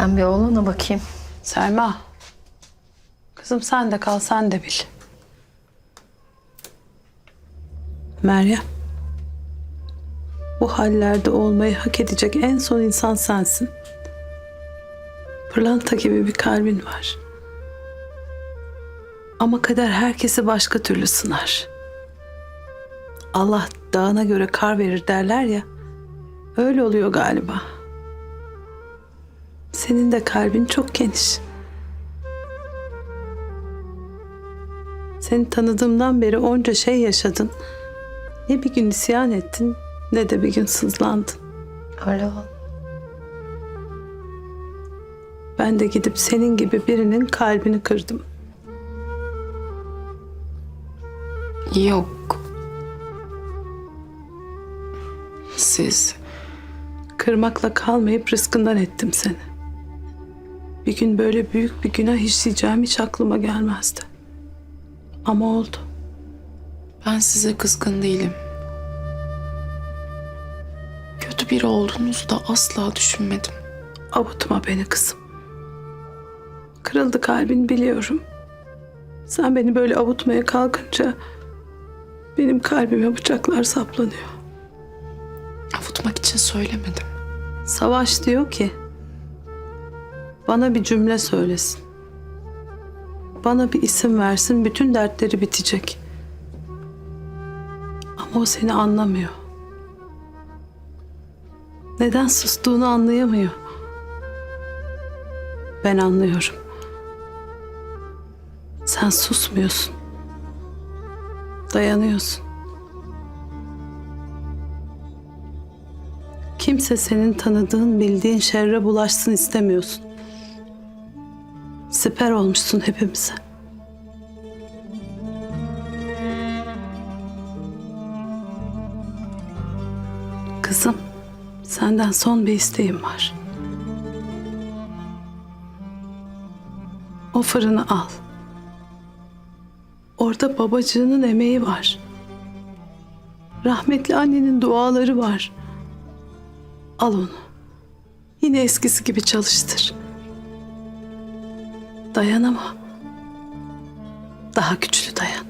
Ben bir oğluna bakayım. Selma. Kızım sen de kal sen de bil. Meryem. Bu hallerde olmayı hak edecek en son insan sensin. Pırlanta gibi bir kalbin var. Ama kader herkesi başka türlü sınar. Allah dağına göre kar verir derler ya. Öyle oluyor galiba. Senin de kalbin çok geniş. Seni tanıdığımdan beri onca şey yaşadın. Ne bir gün isyan ettin ne de bir gün sızlandın. Öyle ol. Ben de gidip senin gibi birinin kalbini kırdım. Yok. Siz Kırmakla kalmayıp rızkından ettim seni. Bir gün böyle büyük bir günah işleyeceğim hiç aklıma gelmezdi. Ama oldu. ben size kızgın değilim. Kötü biri olduğunuzu da asla düşünmedim. Avutma beni kızım. Kırıldı kalbin biliyorum. Sen beni böyle avutmaya kalkınca benim kalbime bıçaklar saplanıyor. Avutmak için söylemedim. Savaş diyor ki bana bir cümle söylesin. Bana bir isim versin bütün dertleri bitecek. Ama o seni anlamıyor. Neden sustuğunu anlayamıyor. Ben anlıyorum. Sen susmuyorsun. Dayanıyorsun. Kimse senin tanıdığın, bildiğin şerre bulaşsın istemiyorsun. Siper olmuşsun hepimize. Kızım, senden son bir isteğim var. O fırını al. Orada babacığının emeği var. Rahmetli annenin duaları var. Al onu. Yine eskisi gibi çalıştır. Dayan ama daha güçlü dayan.